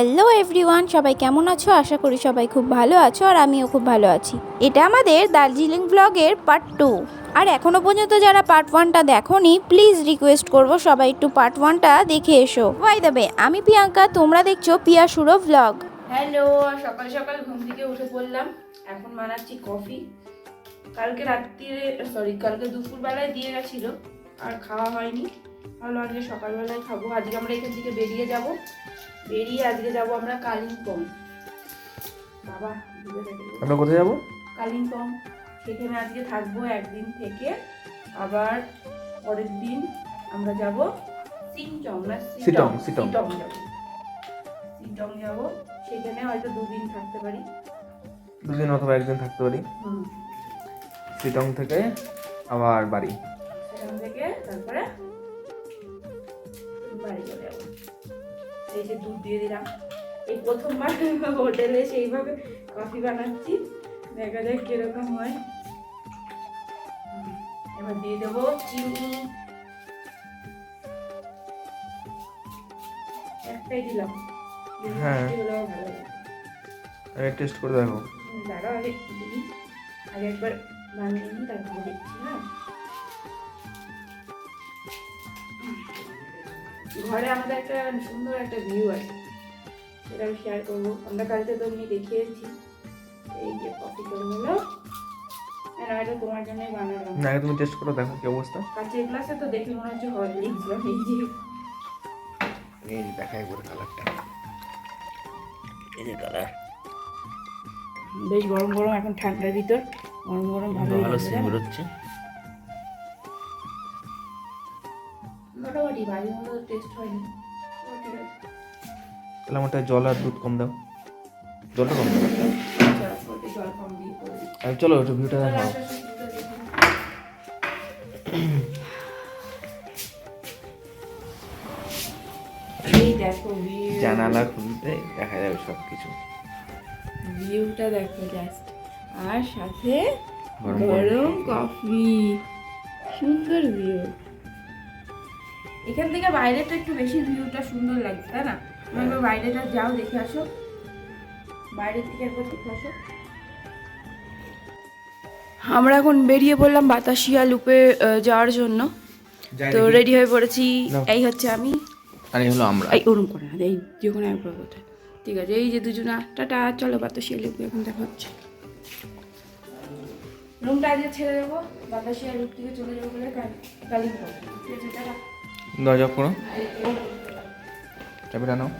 Hello everyone সবাই কেমন আছো? আশা করি সবাই খুব ভালো আছো আর আমিও খুব ভালো আছি। এটা আমাদের দার্জিলিং ব্লগের পার্ট টু আর এখনও পর্যন্ত যারা পার্ট ওয়ানটা দেখোনি প্লিজ রিকোয়েস্ট করব সবাই একটু পার্ট ওয়ানটা দেখে এসো। ওয়াই দেবে আমি প্রিয়াঙ্কা, তোমরা দেখছ পিয়া সুরো ব্লগ হ্যালো সকাল সকাল ঘুম থেকে উঠে পড়লাম। এখন বানাচ্ছি কফি কালকে রাত্রিরে সরি কালকে দুপুরবেলায় দিয়ে গেছিল, আর খাওয়া হয়নি। ভালো আজকে সকালবেলায় খাব। আজকে আমরা এখান থেকে বেরিয়ে যাব। বেরিয়ে আজকে যাব আমরা কালিম্পং। বাবা আমরা কোথায় যাব? কালিম্পং। সেখানে আজকে থাকব একদিন থেকে। আবার পরের দিন আমরা যাব সিংচং। না সিটং, সিটং। সিটং যাব। সিটং যাব। সেখানে হয়তো দুদিন থাকতে পারি। দুদিন অথবা একদিন থাকতে পারি। সিটং থেকে আবার বাড়ি। সেখান থেকে তারপরে বাড়ি চলে যাব। এই যে দুধ দিয়ে দিলাম। এই প্রথমবার হোটেলে সেইভাবে কফি বানাচ্ছি। দেখা যাক কীরকম হয়। এবার দিয়ে দেবো চিনি। একটাই দিলাম। হ্যাঁ। আগে টেস্ট করে দেখো। দাঁড়াও আগে দিই আগে একবার বানিয়ে নিই তারপরে দেখছি হ্যাঁ। ঘরে আমাদের একটা সুন্দর একটা ভিউ আছে সেটা আমি শেয়ার করব। আমরা কালকে তো এমনি দেখিয়েছি এই যে কফি করে হলো হ্যাঁ তোমার জন্যই বানালাম। না তুমি টেস্ট করে দেখো কি অবস্থা। কাঁচের গ্লাসে তো দেখে মনে হচ্ছে হরলিক্স বা এই কালারটা এই যে কালার বেশ গরম গরম এখন ঠান্ডার ভিতর। গরম গরম ভালো ভালো সেম বেরোচ্ছে মোটামুটি বাড়ির মতো টেস্ট হয়নি। তাহলে আমারটা জল আর দুধ কম দাও। জলটা কম দাও। জল কম দিয়ে আর চলো একটু ভিউটা দেখাও দেখে জানালা খুলতে দেখা যাবে সব কিছু ভিউটা দেখো জাস্ট আর সাথে গরম কফি সুন্দর ভিউ এখান থেকে বাইরেটা একটু বেশি ভিউটা সুন্দর লাগছে তাই না? তুমি একবার বাইরেটা যাও দেখে আসো। বাইরে থেকে একবার দেখে আসো। আমরা এখন বেরিয়ে পড়লাম বাতাসিয়া লুপে যাওয়ার জন্য। তো রেডি হয়ে পড়েছি। এই হচ্ছে আমি। আর এই হলো আমরা। এই ওরম করে না এই যেখানে একবার কোথায় ঠিক আছে এই যে দুজনা। টাটা চলো বাতাসিয়া লুপে এখন দেখা হচ্ছে। রুমটা আজকে ছেড়ে দেবো। বাতাসিয়া লুপ থেকে চলে যাব বলে কালিম্পং ঠিক আছে টাটা। দরজা করো চাবিটা নাও।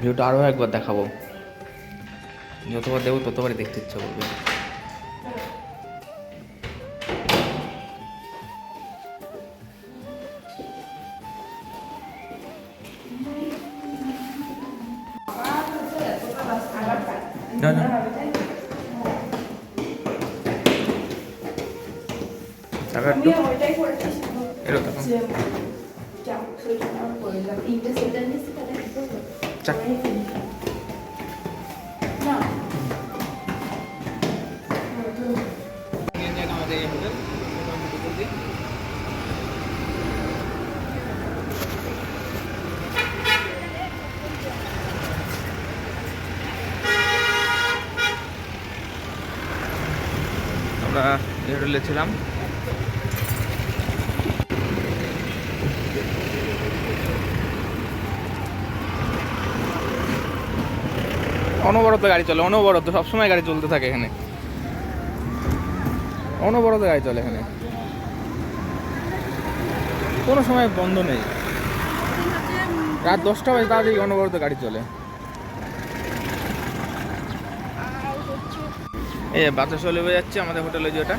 ভিউটা আরও একবার দেখাবো। যতবার দেবো ততবারই দেখতে ইচ্ছা করবে। না না একটু এরকম। আমার পরে যাও তিনটে সোয়েটার নিয়েছি তাহলে কি করব চাক। না আমরা এই হোটেলে ছিলাম অনবরত গাড়ি চলে, অনবরত, সবসময় গাড়ি চলতে থাকে এখানে। অনবরত গাড়ি চলে এখানে। কোনো সময় বন্ধ নেই। রাত দশটা বাজে, তাড়াতাড়ি অনবরত গাড়ি চলে। এই বাতাস লেবে যাচ্ছে আমাদের হোটেলে যে ওটা।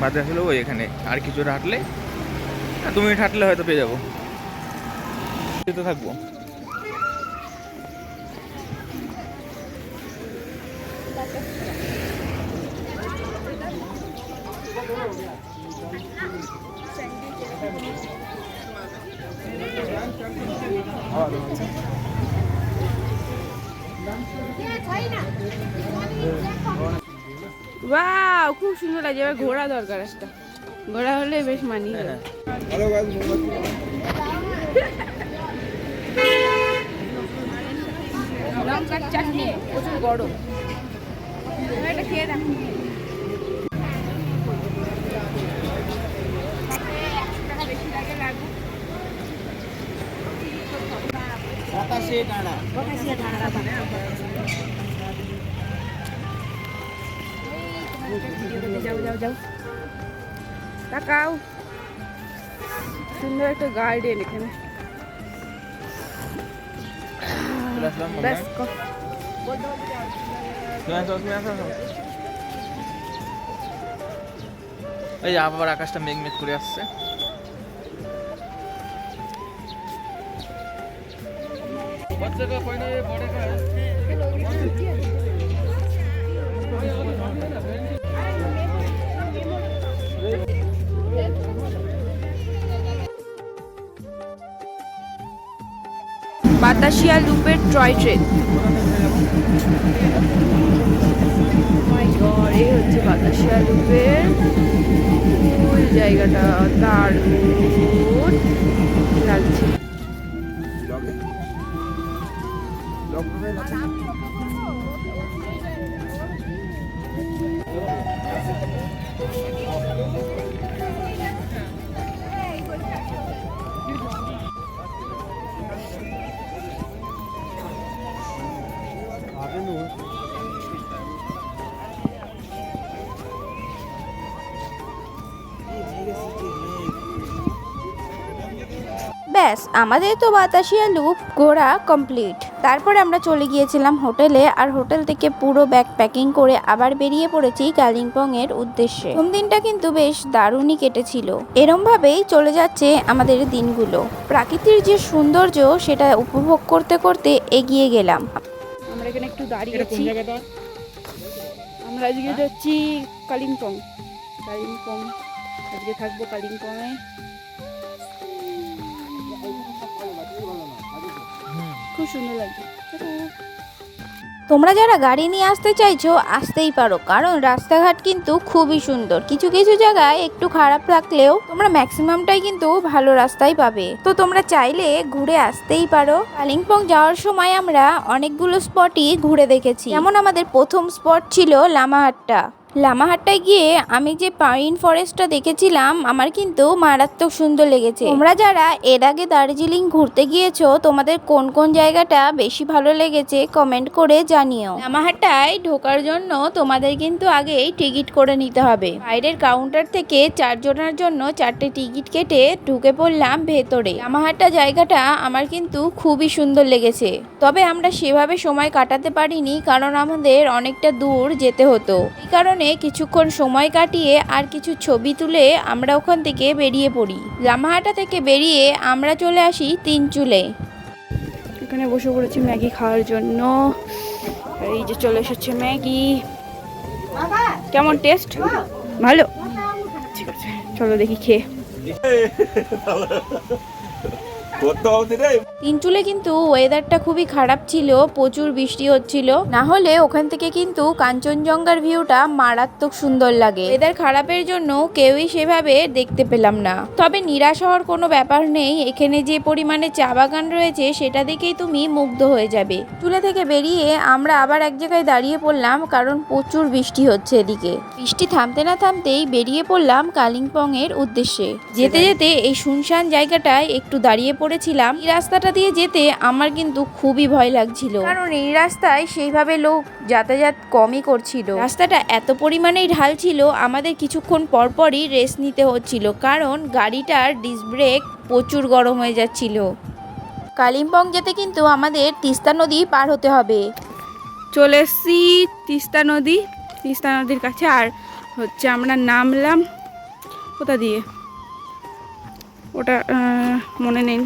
বাতাস হলো ওই এখানে। আর কিছুটা হাঁটলে আর দু মিনিট হাঁটলে হয়তো পেয়ে যাব। থাকব। ওয়াও খুব সুন্দর লাগছে। এবার ঘোড়া দরকার একটা। ঘোড়া হলে বেশ যাবে। লঙ্কার চাটনি, প্রচুর গরম। এটা খেয়ে দেখো যাও যাও যাও তাকাও সুন্দর একটা গার্ডেন এখানে চলে আসলাম ব্যাস আসো, আসো। এই আবার আকাশটা মেঘ মেঘ করে আসছে বাতাসিয়া লুপের টয় ট্রেন এই হচ্ছে বাতাসিয়া লুপের ফুল জায়গাটা দারুণ লাগছে ব্যাস আমাদের তো বাতাসিয়া লুপ ঘোরা কমপ্লিট তারপর আমরা চলে গিয়েছিলাম হোটেলে আর হোটেল থেকে পুরো ব্যাগ প্যাকিং করে আবার বেরিয়ে পড়েছি কালিম্পং এর উদ্দেশ্যে। প্রথম দিনটা কিন্তু বেশ দারুণই কেটেছিল। এরম ভাবেই চলে যাচ্ছে আমাদের দিনগুলো। প্রাকৃতির যে সৌন্দর্য সেটা উপভোগ করতে করতে এগিয়ে গেলাম। আমরা এখানে একটু দাঁড়িয়েছি আমরা আজকে যাচ্ছি কালিম্পং। কালিম্পং আজকে থাকব কালিম্পংয়ে। খুব সুন্দর লাগছে। তোমরা যারা গাড়ি নিয়ে আসতে চাইছো, আসতেই পারো। কারণ রাস্তাঘাট কিন্তু খুবই সুন্দর। কিছু কিছু জায়গায় একটু খারাপ লাগলেও তোমরা ম্যাক্সিমামটাই কিন্তু ভালো রাস্তাই পাবে। তো তোমরা চাইলে ঘুরে আসতেই পারো। কালিম্পং যাওয়ার সময় আমরা অনেকগুলো স্পটই ঘুরে দেখেছি। যেমন আমাদের প্রথম স্পট ছিল লামাহাট্টা। লামাহাট্টায় গিয়ে আমি যে পাইন ফরেস্টটা দেখেছিলাম, আমার কিন্তু মারাত্মক সুন্দর লেগেছে। তোমরা যারা এর আগে দার্জিলিং ঘুরতে গিয়েছো, তোমাদের কোন কোন জায়গাটা বেশি ভালো লেগেছে কমেন্ট করে জানিও। লামাহাট্টায় ঢোকার জন্য তোমাদের কিন্তু আগেই টিকিট করে নিতে হবে। বাইরের কাউন্টার থেকে চারজনের জন্য চারটে টিকিট কেটে ঢুকে পড়লাম ভেতরে। লামাহাট্টা জায়গাটা আমার কিন্তু খুবই সুন্দর লেগেছে। তবে আমরা সেভাবে সময় কাটাতে পারিনি, কারণ আমাদের অনেকটা দূর যেতে হতো। এই কারণে কিছুক্ষণ সময় কাটিয়ে আর কিছু ছবি তুলে আমরা ওখান থেকে বেরিয়ে পড়ি। লামাহাটা থেকে বেরিয়ে আমরা চলে আসি তিন চুলে এখানে বসে পড়েছি ম্যাগি খাওয়ার জন্য। এই যে চলে এসেছে ম্যাগি। কেমন টেস্ট? ভালো। ঠিক আছে চলো দেখি খেয়ে। তিনচুলে কিন্তু ওয়েদারটা খুবই খারাপ ছিল, প্রচুর বৃষ্টি হচ্ছিল। না হলে ওখান থেকে কিন্তু কাঞ্চনজঙ্ঘার ভিউটা মারাত্মক সুন্দর লাগে। ওয়েদার খারাপের জন্য কেউই সেভাবে দেখতে পেলাম না। তবে নিরাশ হওয়ার কোনো ব্যাপার নেই, এখানে যে পরিমাণে চা বাগান রয়েছে, সেটা দেখেই তুমি মুগ্ধ হয়ে যাবে। চুলে থেকে বেরিয়ে আমরা আবার এক জায়গায় দাঁড়িয়ে পড়লাম, কারণ প্রচুর বৃষ্টি হচ্ছে এদিকে। বৃষ্টি থামতে না থামতেই বেরিয়ে পড়লাম কালিম্পং এর উদ্দেশ্যে। যেতে যেতে এই শুনশান জায়গাটায় একটু দাঁড়িয়ে পড়েছিলাম এই রাস্তাটা দিয়ে যেতে আমার কিন্তু খুবই ভয় লাগছিল। কারণ এই রাস্তায় সেইভাবে লোক যাতায়াত কমই করছিল। রাস্তাটা এত পরিমাণেই ঢাল ছিল আমাদের কিছুক্ষণ পরপরই রেস্ট নিতে হচ্ছিল কারণ গাড়িটার ডিস ব্রেক প্রচুর গরম হয়ে যাচ্ছিল। কালিম্পং যেতে কিন্তু আমাদের তিস্তা নদী পার হতে হবে। চলে এসছি তিস্তা নদী। তিস্তা নদীর কাছে আর হচ্ছে আমরা নামলাম কোথা দিয়ে? ওটা মনে নেই।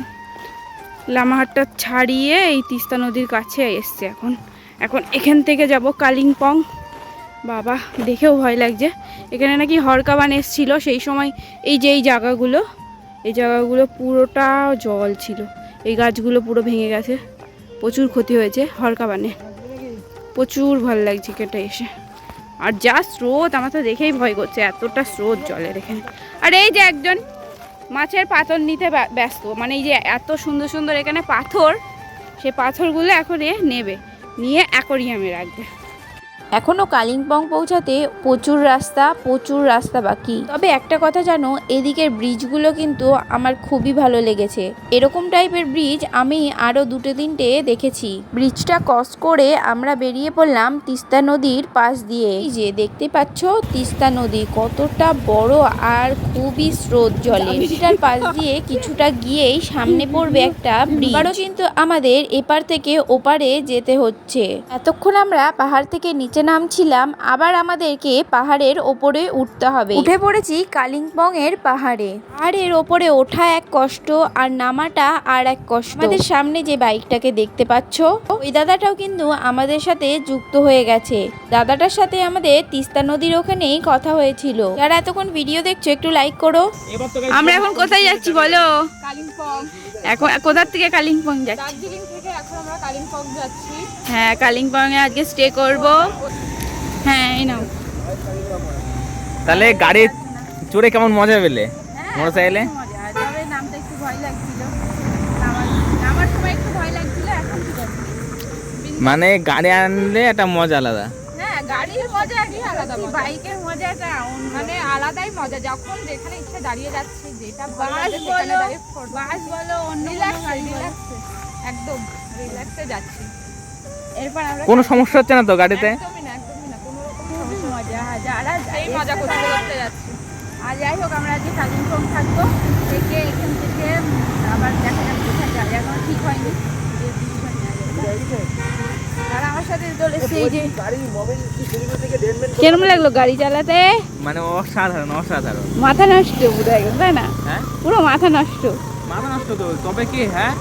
লামাহাটটা ছাড়িয়ে এই তিস্তা নদীর কাছে এসছে এখন। এখন এখান থেকে যাব কালিম্পং। বাবা, দেখেও ভয় লাগছে। এখানে নাকি হরকাবান এসছিল, সেই সময় এই যে এই জায়গাগুলো এই জায়গাগুলো পুরোটা জল ছিল। এই গাছগুলো পুরো ভেঙে গেছে। প্রচুর ক্ষতি হয়েছে হরকাবানে। প্রচুর ভালো লাগছে কেটে এসে। আর যা স্রোত, আমার তো দেখেই ভয় করছে, এতটা স্রোত জলের এখানে। আর এই যে একজন। মাছের পাথর নিতে ব্য- ব্যস্ত। মানে এই যে এত সুন্দর সুন্দর এখানে পাথর, সে পাথরগুলো এখন এ নেবে। নিয়ে অ্যাকোরিয়ামে রাখবে। এখনও কালিম্পং পৌঁছাতে প্রচুর রাস্তা প্রচুর রাস্তা বাকি। তবে একটা কথা জানো এদিকের ব্রিজগুলো কিন্তু আমার খুবই ভালো লেগেছে। এরকম টাইপের ব্রিজ আমি আরও দুটো তিনটে দেখেছি। ব্রিজটা ক্রস করে আমরা বেরিয়ে পড়লাম তিস্তা নদীর পাশ দিয়ে। এই যে দেখতে পাচ্ছ তিস্তা নদী কতটা বড় আর খুবই স্রোত জলে। ব্রিজটার পাশ দিয়ে কিছুটা গিয়েই সামনে পড়বে একটা ব্রিজ। কিন্তু আমাদের এপার থেকে ওপারে যেতে হচ্ছে। এতক্ষণ আমরা পাহাড় থেকে নিচে নামছিলাম আবার আমাদেরকে পাহাড়ের ওপরে উঠতে হবে। উঠে পড়েছি কালিম্পং এর পাহাড়ে। পাহাড়ের ওপরে ওঠা এক কষ্ট আর নামাটা আর এক কষ্ট। আমাদের সামনে যে বাইকটাকে দেখতে পাচ্ছ ওই দাদাটাও কিন্তু আমাদের সাথে যুক্ত হয়ে গেছে। দাদাটার সাথে আমাদের তিস্তা নদীর ওখানেই কথা হয়েছিল। যারা এতক্ষণ ভিডিও দেখছ একটু লাইক করো। আমরা এখন কোথায় যাচ্ছি বলো? কালিম্পং। এখন কোথার থেকে কালিম্পং যাচ্ছি? দার্জিলিং থেকে এখন আমরা কালিম্পং যাচ্ছি। হ্যাঁ কালিম্পং এ আজকে স্টে করব। হ্যাঁ এই নাও। তাহলে গাড়ি চড়ে কেমন মজা পেলে? মোটর সাইকেলে তবে নামতে একটু ভয় লাগছিল। নামার নামার সময় একটু ভয় লাগছিল এখন ঠিক আছে। মানে গাড়ি আনলে একটা মজা আলাদা। হ্যাঁ গাড়ির মজা কি আলাদা মজা। বাইকের মজাটা মানে আলাদাই মজা যখন যেখানে ইচ্ছে দাঁড়িয়ে যাচ্ছে যেটা বাস বলো বাস বলো অন্য একদম রিল্যাক্সে যাচ্ছি। এরপর আমরা কোনো সমস্যা হচ্ছে না তো গাড়িতে? একদমই না একদমই না কোনো রকম মজা হ্যাঁ, যারা সেই মজা করতে করতে যাচ্ছি। আর যাই হোক আমরা আজকে কালিম্পং থাকব। থেকে এখান থেকে আবার দেখা কোথায় যাই এখনও ঠিক হয়নি। কেরম লাগল গাড়ি চালাতে? মানে অসাধারণ অসাধারণ। মাথা নষ্ট পুরো একদম তাই না? হ্যাঁ? পুরো মাথা নষ্ট। মাথা নষ্ট তো তবে কি হ্যাঁ?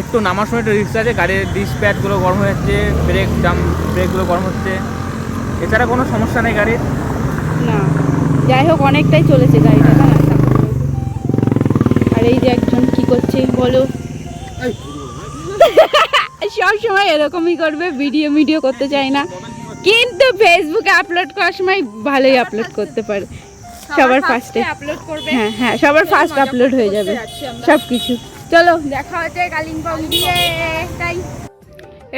একটু নামার সময় একটু রিক্স আছে গাড়ির ডিস প্যাডগুলো গরম হয়ে যাচ্ছে ব্রেক ডাম ব্রেকগুলো গরম হচ্ছে। এছাড়া কোনো সমস্যা নেই গাড়ির? না। যাই হোক অনেকটাই চলেছে গাড়িটা আর এই যে একজন কি করছে বলো। সব সময় এরকমই করবে ভিডিও ভিডিও করতে চাই না। কিন্তু ফেসবুকে আপলোড করার সময় ভালোই আপলোড করতে পারে। সবার ফার্স্টে আপলোড করবে। হ্যাঁ হ্যাঁ সবার ফার্স্ট আপলোড হয়ে যাবে। সব কিছু চলো। দেখা হচ্ছে কালিম্পং দিয়ে তাই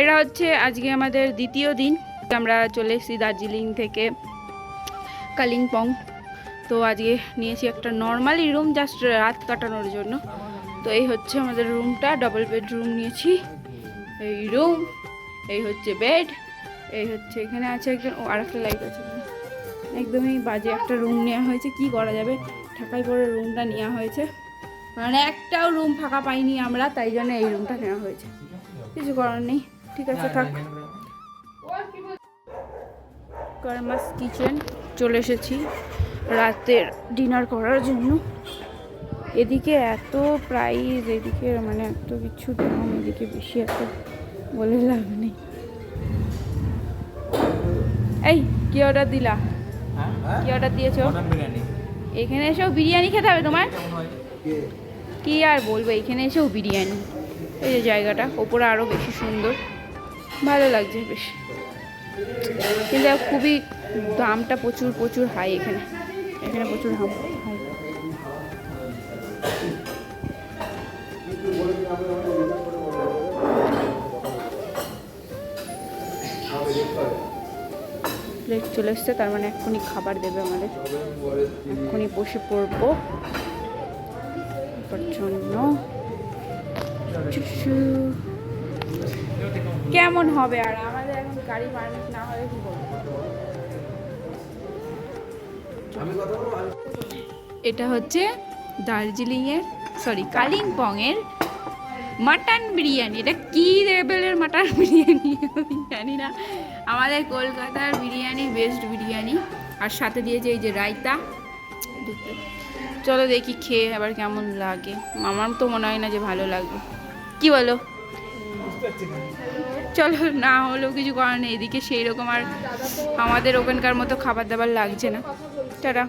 এটা হচ্ছে আজকে আমাদের দ্বিতীয় দিন। আমরা চলে এসেছি দার্জিলিং থেকে কালিম্পং। তো আজকে নিয়েছি একটা নর্মালি রুম জাস্ট রাত কাটানোর জন্য। তো এই হচ্ছে আমাদের রুমটা ডাবল বেডরুম নিয়েছি। এই রুম এই হচ্ছে বেড এই হচ্ছে এখানে আছে একজন, ও আরেকটা লাইট আছে। একদমই বাজে একটা রুম নেওয়া হয়েছে, কি করা যাবে? ঢাকায় পরে রুমটা নেওয়া হয়েছে। মানে একটাও রুম ফাঁকা পাইনি আমরা, তাই জন্য এই রুমটা নেওয়া হয়েছে। কিছু করার নেই, ঠিক আছে, থাক। কর্মাস কিচেন চলে এসেছি রাতের ডিনার করার জন্য। এদিকে এত প্রাইস এদিকে মানে এত কিছু দাম, এদিকে বেশি এত। বলে লাভ নেই। এই কি অর্ডার দিলা? কি অর্ডার দিয়েছ? এখানে এসেও বিরিয়ানি খেতে হবে তোমার? কি আর বলব এখানে এসেও বিরিয়ানি। এই যে জায়গাটা ওপরে আরও বেশি সুন্দর। ভালো লাগছে বেশ। কিন্তু খুবই দামটা প্রচুর প্রচুর হাই এখানে। এখানে প্রচুর হাম প্লেট চলে এসছে তার মানে এক্ষুনি খাবার দেবে আমাদের। এক্ষুনি বসে পড়ব। জন্য কেমন হবে আর আমাদের এখন গাড়ি পারমিট না হলে কি এটা হচ্ছে দার্জিলিংয়ের সরি কালিম্পংয়ের মাটন বিরিয়ানি। এটা কি লেভেলের মাটন বিরিয়ানি? আমি জানি না। আমাদের কলকাতার বিরিয়ানি বেস্ট বিরিয়ানি। আর সাথে দিয়েছে এই যে রায়তা। চলো দেখি খেয়ে আবার কেমন লাগে। আমার তো মনে হয় না যে ভালো লাগবে। কি বলো? চলো, না হলেও কিছু করার নেই। এদিকে সেই রকম আর আমাদের ওখানকার মতো খাবার দাবার লাগছে না। টাটা।